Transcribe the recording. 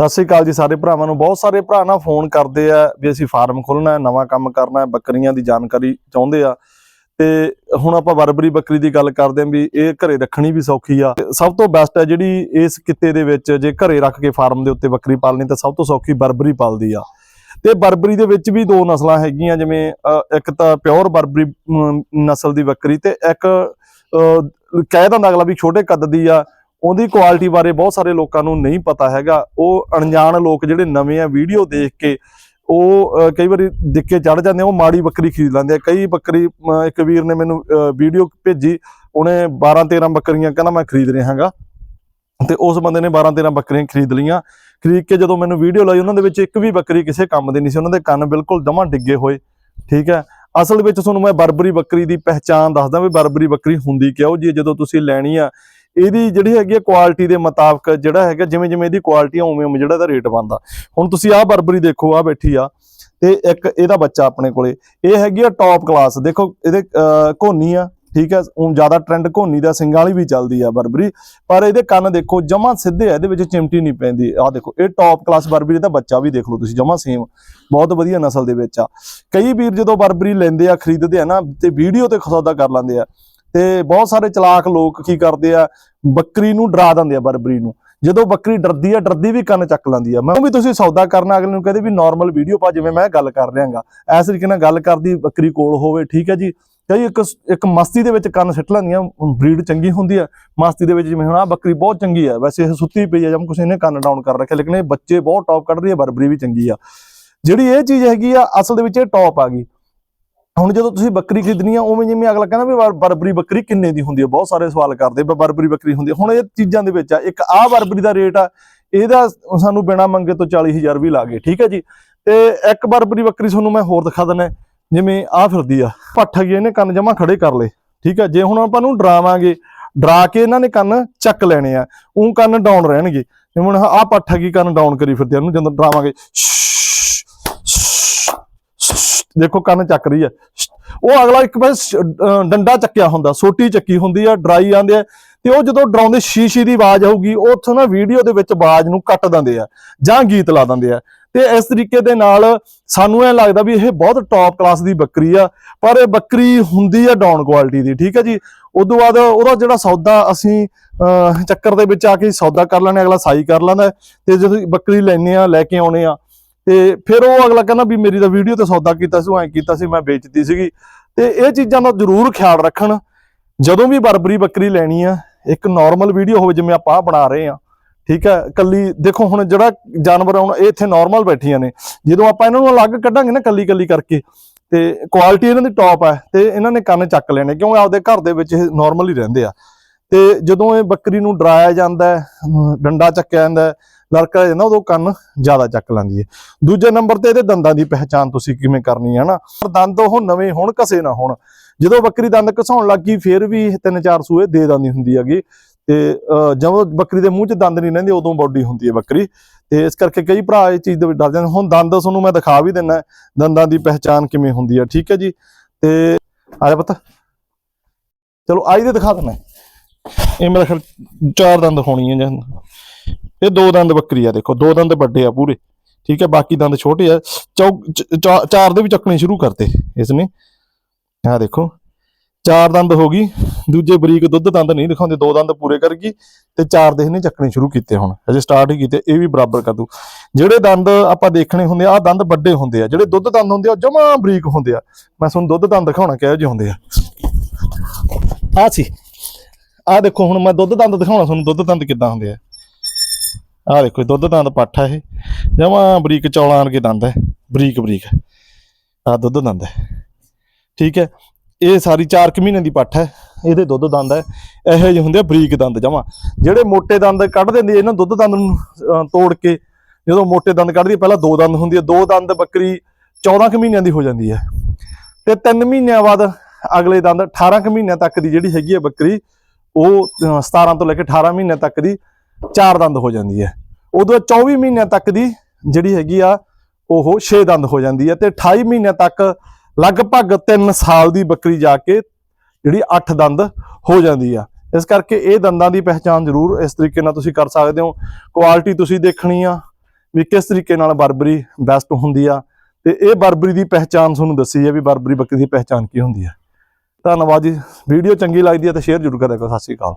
ਸਤਿ ਸ੍ਰੀ ਅਕਾਲ ਜੀ ਸਾਰੇ ਭਰਾਵਾਂ ਨੂੰ। ਬਹੁਤ ਸਾਰੇ ਭਰਾ ਨਾ ਫੋਨ ਕਰਦੇ ਆ ਵੀ ਅਸੀਂ ਫਾਰਮ ਖੋਲਣਾ ਹੈ, ਨਵਾਂ ਕੰਮ ਕਰਨਾ ਹੈ, ਬੱਕਰੀਆਂ ਦੀ ਜਾਣਕਾਰੀ ਚਾਹੁੰਦੇ ਆ। ਤੇ ਹੁਣ ਆਪਾਂ ਬਰਬਰੀ ਬੱਕਰੀ ਦੀ ਗੱਲ ਕਰਦੇ ਆਂ ਵੀ ਇਹ ਘਰੇ ਰੱਖਣੀ ਵੀ ਸੌਖੀ ਆ। ਸਭ ਤੋਂ ਬੈਸਟ ਹੈ ਜਿਹੜੀ ਇਸ ਕਿੱਤੇ ਦੇ ਵਿੱਚ ਜੇ ਘਰੇ ਰੱਖ ਕੇ ਫਾਰਮ ਦੇ ਉੱਤੇ ਬੱਕਰੀ ਪਾਲਣੀ ਤਾਂ ਸਭ ਤੋਂ ਸੌਖੀ ਬਰਬਰੀ ਪਾਲਦੀ ਆ। ਤੇ ਬਰਬਰੀ ਦੇ ਵਿੱਚ ਵੀ ਦੋ ਨਸਲਾਂ ਹੈਗੀਆਂ, ਜਿਵੇਂ ਇੱਕ ਤਾਂ ਪਿਓਰ ਬਰਬਰੀ ਨਸਲ ਦੀ ਬੱਕਰੀ ਤੇ ਇੱਕ ਕਹਿ ਦਿੰਦਾ ਅਗਲਾ ਵੀ ਛੋਟੇ ਕੱਦ ਦੀ ਆ। ਉਹਦੀ ਕੁਆਲਿਟੀ ਬਾਰੇ ਬਹੁਤ ਸਾਰੇ ਲੋਕਾਂ ਨੂੰ ਨਹੀਂ ਪਤਾ ਹੈਗਾ। ਉਹ ਅਣਜਾਣ ਲੋਕ ਜਿਹੜੇ ਨਵੇਂ ਆ ਵੀਡੀਓ ਦੇਖ ਕੇ ਉਹ ਕਈ ਵਾਰੀ ਦਿੱਕੇ ਚੜ ਜਾਂਦੇ ਆ, ਉਹ ਮਾੜੀ ਬੱਕਰੀ ਖਰੀਦ ਲੈਂਦੇ ਆ। ਕਈ ਬੱਕਰੀ ਅਹ, ਇੱਕ ਵੀਰ ਨੇ ਮੈਨੂੰ ਵੀਡੀਓ ਭੇਜੀ ਉਹਨੇ 12 13 ਬੱਕਰੀਆਂ ਕਹਿੰਦਾ ਮੈਂ ਖਰੀਦ ਰਿਹਾ ਹਾਂਗਾ। ਤੇ ਉਸ ਬੰਦੇ ਨੇ 12 13 ਬੱਕਰੀਆਂ ਖਰੀਦ ਲਈਆਂ। ਖਰੀਦ ਕੇ ਜਦੋਂ ਮੈਨੂੰ ਵੀਡੀਓ ਲਾਈ ਉਹਨਾਂ ਦੇ ਵਿੱਚ ਇੱਕ ਵੀ ਬੱਕਰੀ ਕਿਸੇ ਕੰਮ ਦੀ ਨਹੀਂ ਸੀ। ਉਹਨਾਂ ਦੇ ਕੰਨ ਬਿਲਕੁਲ ਜਮਾਂ ਡਿੱਗੇ ਹੋਏ। ਠੀਕ ਹੈ? ਅਸਲ ਵਿੱਚ ਤੁਹਾਨੂੰ ਮੈਂ ਬਰਬਰੀ ਬੱਕਰੀ ਦੀ ਪਹਿਚਾਣ ਦੱਸਦਾ ਵੀ ਬਰਬਰੀ ਬੱਕਰੀ ਹੁੰਦੀ ਕਿਉਂ? ਜੀ ਜਦੋਂ ਤੁਸੀਂ ਲੈਣੀ ਆ ਇਹਦੀ ਜਿਹੜੀ ਹੈਗੀ ਆ ਕੁਆਲਿਟੀ ਦੇ ਮੁਤਾਬਕ ਜਿਹੜਾ ਹੈਗਾ ਜਿਵੇਂ ਜਿਵੇਂ ਇਹਦੀ ਕੁਆਲਿਟੀ ਆ ਉਵੇਂ ਉਵੇਂ ਜਿਹੜਾ ਇਹਦਾ ਰੇਟ ਬਣਦਾ। ਹੁਣ ਤੁਸੀਂ ਆਹ ਬਰਬਰੀ ਦੇਖੋ ਆ ਬੈਠੀ ਆ ਤੇ ਇੱਕ ਇਹਦਾ ਬੱਚਾ ਆਪਣੇ ਕੋਲੇ। ਇਹ ਹੈਗੀ ਆ ਟੌਪ ਕਲਾਸ ਦੇਖੋ ਇਹਦੇ ਅਹ, ਘੋਨੀ ਆ ਠੀਕ ਹੈ ਉਹ ਜ਼ਿਆਦਾ ਟ੍ਰੈਂਡ ਘੋਨੀ ਦਾ ਸਿੰਗਾਂ ਵਾਲੀ ਵੀ ਚੱਲਦੀ ਆ ਬਰਬਰੀ। ਪਰ ਇਹਦੇ ਕੰਨ ਦੇਖੋ ਜਮਾਂ ਸਿੱਧੇ ਆ ਇਹਦੇ ਵਿੱਚ ਚਿਮਟੀ ਨਹੀਂ ਪੈਂਦੀ। ਆਹ ਦੇਖੋ ਇਹ ਟੌਪ ਕਲਾਸ ਬਰਬਰੀ ਦਾ ਬੱਚਾ ਵੀ ਦੇਖ ਲਓ ਤੁਸੀਂ ਜਮਾਂ ਸੇਮ ਬਹੁਤ ਵਧੀਆ ਨਸਲ ਦੇ ਵਿੱਚ ਆ। ਕਈ ਵੀਰ ਜਦੋਂ ਬਰਬਰੀ ਲੈਂਦੇ ਆ ਖਰੀਦਦੇ ਆ ਨਾ ਤੇ ਵੀਡੀਓ ਤੇ ਸੌਦਾ ਕਰ ਲੈਂਦੇ ਆ। ਤੇ ਬਹੁਤ ਸਾਰੇ ਚਲਾਕ ਲੋਕ ਕੀ ਕਰਦੇ ਆ, ਬੱਕਰੀ ਨੂੰ ਡਰਾ ਦਿੰਦੇ ਆ ਬਰਬਰੀ ਨੂੰ। ਜਦੋਂ ਬੱਕਰੀ ਡਰਦੀ ਆ, ਡਰਦੀ ਵੀ ਕੰਨ ਚੱਕ ਲੈਂਦੀ ਆ। ਮੈਂ ਵੀ ਤੁਸੀਂ ਸੌਦਾ ਕਰਨਾ ਅਗਲੇ ਨੂੰ ਕਹਦੇ ਵੀ ਨਾਰਮਲ ਵੀਡੀਓ ਪਾ, ਜਿਵੇਂ ਮੈਂ ਗੱਲ ਕਰ ਰਿਹਾਗਾ। ਐਸ ਤਰੀਕੇ ਨਾਲ ਗੱਲ ਕਰਦੀ ਬੱਕਰੀ ਕੋਲ ਹੋਵੇ, ਠੀਕ ਹੈ ਜੀ। ਕਈ ਇੱਕ ਇੱਕ ਮਸਤੀ ਦੇ ਵਿੱਚ ਕੰਨ ਸਿੱਟ ਲੈਂਦੀਆਂ ਬਰੀਡ ਚੰਗੀ ਹੁੰਦੀ ਆ। ਮਸਤੀ ਦੇ ਵਿੱਚ ਜਿਵੇਂ ਹੁਣ ਆ ਬੱਕਰੀ ਬਹੁਤ ਚੰਗੀ ਆ, ਵੈਸੇ ਇਹ ਸੁੱਤੀ ਪਈ ਆ ਜਮ ਕੁਛ ਇਹਨੇ ਕੰਨ ਡਾਊਨ ਕਰ ਰੱਖਿਆ, ਲੇਕਿਨ ਇਹ ਬੱਚੇ ਬਹੁਤ ਟੌਪ ਕੱਢ ਰਹੀ ਆ, ਬਰਬਰੀ ਵੀ ਚੰਗੀ ਆ। ਜਿਹੜੀ ਇਹ ਚੀਜ਼ ਹੈਗੀ ਆ, ਅਸਲ ਦੇ ਵਿੱਚ ਇਹ ਟੌਪ ਆ ਗਈ। ਹੁਣ ਜਦੋਂ ਤੁਸੀਂ ਬੱਕਰੀ ਖਰੀਦਣੀ ਆ ਉਵੇਂ ਜਿਵੇਂ ਅਗਲਾ ਕਹਿੰਦਾ ਵੀ ਬਰਬਰੀ ਬੱਕਰੀ ਕਿੰਨੇ ਦੀ ਹੁੰਦੀ ਹੈ ਬਹੁਤ ਸਾਰੇ ਸਵਾਲ ਕਰਦੇ ਵੀ ਬਰਬਰੀ ਬੱਕਰੀ ਹੁੰਦੀ ਹੈ ਹੁਣ ਇਹ ਚੀਜ਼ਾਂ ਦੇ ਵਿੱਚ ਆ ਇੱਕ ਆ ਬਰਬਰੀ ਦਾ ਰੇਟ ਆ ਇਹਦਾ ਸਾਨੂੰ ਬਿਨਾ ਮੰਗੇ ਤੋਂ 40000 ਵੀ ਲਾਗੇ ਠੀਕ ਹੈ ਜੀ। ਤੇ ਇੱਕ ਬਰਬਰੀ ਬੱਕਰੀ ਤੁਹਾਨੂੰ ਮੈਂ ਹੋਰ ਦਿਖਾ ਦਿੰਦਾ ਜਿਵੇਂ ਆ ਫਿਰਦੀ ਆ ਪੱਠ ਹੈਗੀ ਇਹਨੇ ਕੰਨ ਜਮਾ ਖੜੇ ਕਰ ਲਏ ਠੀਕ ਹੈ ਜੇ ਹੁਣ ਆਪਾਂ ਨੂੰ ਡਰਾਵਾਂਗੇ ਡਰਾ ਕੇ ਇਹਨਾਂ ਨੇ ਕੰਨ ਚੱਕ ਲੈਣੇ ਆ ਉਹ ਕੰਨ ਡਾਊਨ ਰਹਿਣਗੇ। ਜਿਵੇਂ ਹੁਣ ਆ ਪੱਠ ਹੈਗੀ ਕੰਨ ਡਾਊਨ ਕਰੀ ਫਿਰਦੀ ਆ, ਇਹਨੂੰ ਜਦੋਂ ਡਰਾਵਾਂਗੇ ਦੇਖੋ ਕੰਨ ਚੱਕ ਰਹੀ ਹੈ। ਉਹ ਅਗਲਾ ਇੱਕ ਵਾਰ ਸ਼- ਡੰਡਾ ਚੱਕਿਆ ਹੁੰਦਾ, ਸੋਟੀ ਚੱਕੀ ਹੁੰਦੀ ਆ ਡਰਾਈ ਜਾਂਦੇ ਆ। ਤੇ ਉਹ ਜਦੋਂ ਡਰਾਉਂਦੇ, ਸ਼ੀਸ਼ੀ ਦੀ ਆਵਾਜ਼ ਆਊਗੀ ਉਹ ਉੱਥੋਂ ਨਾ ਵੀਡੀਓ ਦੇ ਵਿੱਚ ਆਵਾਜ਼ ਨੂੰ ਕੱਟ ਦਿੰਦੇ ਆ ਜਾਂ ਗੀਤ ਲਾ ਦਿੰਦੇ ਆ। ਤੇ ਇਸ ਤਰੀਕੇ ਦੇ ਨਾਲ ਸਾਨੂੰ ਇਹ ਲੱਗਦਾ ਵੀ ਇਹ ਬਹੁਤ ਟੌਪ ਕਲਾਸ ਦੀ ਬੱਕਰੀ ਆ, ਪਰ ਇਹ ਬੱਕਰੀ ਹੁੰਦੀ ਆ ਡਾਊਨ ਕੁਆਲਿਟੀ ਦੀ, ਠੀਕ ਹੈ ਜੀ? ਉਦੋਂ ਬਾਅਦ ਉਹਦਾ ਜਿਹੜਾ ਸੌਦਾ ਅਸੀਂ ਚੱਕਰ ਦੇ ਵਿੱਚ ਆ ਕੇ ਸੌਦਾ ਕਰ ਲੈਣੇ ਅਗਲਾ ਸਾਈ ਕਰ ਲੈਂਦਾ। ਤੇ ਜਦੋਂ ਬੱਕਰੀ ਲੈਣੇ ਆ, ਲੈ ਕੇ ਆਉਣੇ ਆ ਤੇ ਫਿਰ ਉਹ ਅਗਲਾ ਕਹਿੰਦਾ ਵੀ ਮੇਰੀ ਤਾਂ ਵੀਡੀਓ ਤੇ ਸੌਦਾ ਕੀਤਾ ਸੀ, ਉਹ ਐਂ ਕੀਤਾ ਸੀ, ਮੈਂ ਵੇਚਤੀ ਸੀਗੀ। ਤੇ ਇਹ ਚੀਜ਼ਾਂ ਦਾ ਜ਼ਰੂਰ ਖਿਆਲ ਰੱਖਣ। ਜਦੋਂ ਵੀ ਬਰਬਰੀ ਬੱਕਰੀ ਲੈਣੀ ਆ, ਇੱਕ ਨਾਰਮਲ ਵੀਡੀਓ ਹੋਵੇ, ਜਿਵੇਂ ਆਪਾਂ ਆਹ ਬਣਾ ਰਹੇ ਆ, ਠੀਕ ਹੈ ਕੱਲੀ, ਦੇਖੋ ਹੁਣ ਜਿਹੜਾ ਜਾਨਵਰ ਹੁਣ ਇਹ ਇੱਥੇ ਨਾਰਮਲ ਬੈਠੀਆਂ ਨੇ। ਜਦੋਂ ਆਪਾਂ ਇਹਨਾਂ ਨੂੰ ਅਲੱਗ ਕੱਢਾਂਗੇ ਨਾ ਕੱਲੀ ਕੱਲੀ ਕਰਕੇ, ਤੇ ਕੁਆਲਿਟੀ ਇਹਨਾਂ ਦੀ ਟੌਪ ਹੈ ਤੇ ਇਹਨਾਂ ਨੇ ਕੰਨ ਚੱਕ ਲੈਣੇ ਕਿਉਂਕਿ ਆਪਦੇ ਘਰ ਦੇ ਵਿੱਚ ਇਹ ਨਾਰਮਲ ਹੀ ਰਹਿੰਦੇ ਆ। ਤੇ ਜਦੋਂ ਇਹ ਬੱਕਰੀ ਨੂੰ ਡਰਾਇਆ ਜਾਂਦਾ ਹੈ, ਡੰਡਾ ਚੱਕਿਆ ਜਾਂਦਾ ਲੜਕਾ ਜਾਂਦਾ ਉਦੋਂ ਕੰਨ ਜ਼ਿਆਦਾ ਚੱਕ ਲੈਂਦੀ ਹੈ। ਦੂਜੇ ਨੰਬਰ ਤੇ ਇਹਦੇ ਦੰਦਾਂ ਦੀ ਪਹਿਚਾਨ ਤੁਸੀਂ ਕਿਵੇਂ ਕਰਨੀ ਹੈ ਨਾ? ਪਰ ਦੰਦ ਉਹ ਨਵੇਂ ਹੋਣ ਕਸੇ ਨਾ ਹੋਣ। ਜਦੋਂ ਬੱਕਰੀ ਦੰਦ ਘਸਾਉਣ ਲੱਗੀ ਫਿਰ ਵੀ ਤਿੰਨ ਚਾਰ ਸੂਏ ਦੇ ਦਿੰਦੀ ਹੁੰਦੀ ਹੈਗੀ। ਤੇ ਅਹ, ਜਦੋਂ ਬੱਕਰੀ ਦੇ ਮੂੰਹ 'ਚ ਦੰਦ ਨਹੀਂ ਰਹਿੰਦੇ ਉਦੋਂ ਬੋਡੀ ਹੁੰਦੀ ਹੈ ਬੱਕਰੀ। ਤੇ ਇਸ ਕਰਕੇ ਕਈ ਭਰਾ ਇਹ ਚੀਜ਼ ਦੇ ਵਿੱਚ ਡਰ ਜਾਂਦੇ ਹੁਣ ਦੰਦ ਤੁਹਾਨੂੰ ਮੈਂ ਦਿਖਾ ਵੀ ਦਿੰਦਾ ਦੰਦਾਂ ਦੀ ਪਹਿਚਾਨ ਕਿਵੇਂ ਹੁੰਦੀ ਹੈ। ਠੀਕ ਹੈ ਜੀ? ਤੇ ਆ ਜਾ ਪਤਾ। ਚਲੋ ਆਈ ਦੇ ਦਿਖਾ ਦਿੰਦਾ ਇਹ ਮੇਰਾ ਖਿਆਲ ਚਾਰ ਦੰਦ ਹੋਣੀ ਹੈ ਜਾਂ ਇਹ ਦੋ ਦੰਦ ਬੱਕਰੀ ਆ ਦੇਖੋ, ਦੋ ਦੰਦ ਵੱਡੇ ਆ ਪੂਰੇ, ਠੀਕ ਹੈ, ਬਾਕੀ ਦੰਦ ਛੋਟੇ ਆ। ਚਾਰ ਦੇ ਵੀ ਚੱਕਣੇ ਸ਼ੁਰੂ ਕਰਤੇ ਇਸ ਨੇ ਆਹ ਦੇਖੋ, ਚਾਰ ਦੰਦ ਹੋ ਗਈ, ਦੂਜੇ ਬਰੀਕ ਦੁੱਧ ਦੰਦ ਨਹੀਂ ਦਿਖਾਉਂਦੇ, ਦੋ ਦੰਦ ਪੂਰੇ ਕਰ ਗਈ ਤੇ ਚਾਰ ਦੇ ਇਹਨੇ ਚੱਕਣੇ ਸ਼ੁਰੂ ਕੀਤੇ ਹੁਣ। ਅਜੇ ਸਟਾਰਟ ਹੀ ਕੀਤੇ, ਇਹ ਵੀ ਬਰਾਬਰ ਕਰ ਦੂ ਜਿਹੜੇ ਦੰਦ ਆਪਾਂ ਦੇਖਣੇ ਹੁੰਦੇ ਆ, ਆਹ ਦੰਦ ਵੱਡੇ ਹੁੰਦੇ ਆ, ਜਿਹੜੇ ਦੁੱਧ ਦੰਦ ਹੁੰਦੇ ਆ, ਉਹ ਜਮਾ ਬਰੀਕ ਹੁੰਦੇ ਆ। ਮੈਂ ਤੁਹਾਨੂੰ ਦੁੱਧ ਦੰਦ ਦਿਖਾਉਣਾ ਕਿਹੋ ਜਿਹੇ ਹੁੰਦੇ ਆ। ਆ ਸੀ। ਆਹ ਦੇਖੋ, ਹੁਣ ਮੈਂ ਦੁੱਧ ਦੰਦ ਦਿਖਾਉਣਾ ਤੁਹਾਨੂੰ, ਦੁੱਧ ਦੰਦ ਕਿੱਦਾਂ ਹੁੰਦੇ ਆ। ਆਹ ਦੇਖੋ ਦੁੱਧ ਦੰਦ ਪੱਠ ਆ ਇਹ। ਜਮਾ ਬਰੀਕ ਚੌਲਾਂ ਵਰਗੇ ਦੰਦ ਹੈ ਬਰੀਕ ਬਰੀਕ। ਆਹ ਦੁੱਧ ਦੰਦ ਹੈ ਠੀਕ ਹੈ ਇਹ ਸਾਰੀ 4 ਕਿ ਮਹੀਨੇ ਦੀ ਪੱਠ ਹੈ ਇਹਦੇ ਦੁੱਧ ਦੰਦ ਹੈ ਇਹੋ ਜਿਹੇ ਹੁੰਦੇ ਆ ਬਰੀਕ ਦੰਦ, ਜਮਾ। ਜਿਹੜੇ ਮੋਟੇ ਦੰਦ ਕੱਢ ਦਿੰਦੇ ਇਹਨਾਂ ਦੁੱਧ ਦੰਦ ਨੂੰ ਤੋੜ ਕੇ, ਜਦੋਂ ਮੋਟੇ ਦੰਦ ਕੱਢਦੀ ਪਹਿਲਾਂ ਦੋ ਦੰਦ ਹੁੰਦੀ ਹੈ ਦੋ ਦੰਦ ਬੱਕਰੀ 14 ਕਿ ਮਹੀਨਿਆਂ ਦੀ ਹੋ ਜਾਂਦੀ ਹੈ ਤੇ 3 ਮਹੀਨਿਆਂ ਬਾਅਦ ਅਗਲੇ ਦੰਦ 18 ਕਿ ਮਹੀਨਿਆਂ ਤੱਕ ਦੀ ਜਿਹੜੀ ਹੈਗੀ ਹੈ ਬੱਕਰੀ ਉਹ ਅਹ, 17 ਤੋਂ ਲੈ ਕੇ 18 ਮਹੀਨਿਆਂ ਤੱਕ ਦੀ ਚਾਰ ਦੰਦ ਹੋ ਜਾਂਦੀ ਹੈ। ਉਦੋਂ 24 ਮਹੀਨਿਆਂ ਤੱਕ ਦੀ ਜਿਹੜੀ ਹੈਗੀ ਆ ਉਹ 6 ਦੰਦ ਹੋ ਜਾਂਦੀ ਹੈ ਤੇ 28 ਮਹੀਨਿਆਂ ਤੱਕ ਲਗਭਗ 3 ਸਾਲ ਦੀ ਬੱਕਰੀ ਜਾ ਕੇ ਜਿਹੜੀ 8 ਦੰਦ ਹੋ ਜਾਂਦੀ ਆ। ਇਸ ਕਰਕੇ ਇਹ ਦੰਦਾਂ ਦੀ ਪਹਿਚਾਨ ਜ਼ਰੂਰ ਇਸ ਤਰੀਕੇ ਨਾਲ ਤੁਸੀਂ ਕਰ ਸਕਦੇ ਹੋ। ਕੁਆਲਿਟੀ ਤੁਸੀਂ ਦੇਖਣੀ ਆ ਵੀ ਕਿਸ ਤਰੀਕੇ ਨਾਲ ਬਰਬਰੀ ਬੈਸਟ ਹੁੰਦੀ ਆ ਤੇ ਇਹ ਬਰਬਰੀ ਦੀ ਪਹਿਚਾਨ ਤੁਹਾਨੂੰ ਦੱਸੀ ਹੈ ਵੀ ਬਰਬਰੀ ਬੱਕਰੀ ਦੀ ਪਹਿਚਾਨ ਕੀ ਹੁੰਦੀ ਹੈ। ਧੰਨਵਾਦ ਜੀ। ਵੀਡੀਓ ਚੰਗੀ ਲੱਗਦੀ ਹੈ ਤਾਂ ਸ਼ੇਅਰ ਜ਼ਰੂਰ ਕਰਿਆ ਕਰੋ। ਸਤਿ ਸ਼੍ਰੀ ਅਕਾਲ।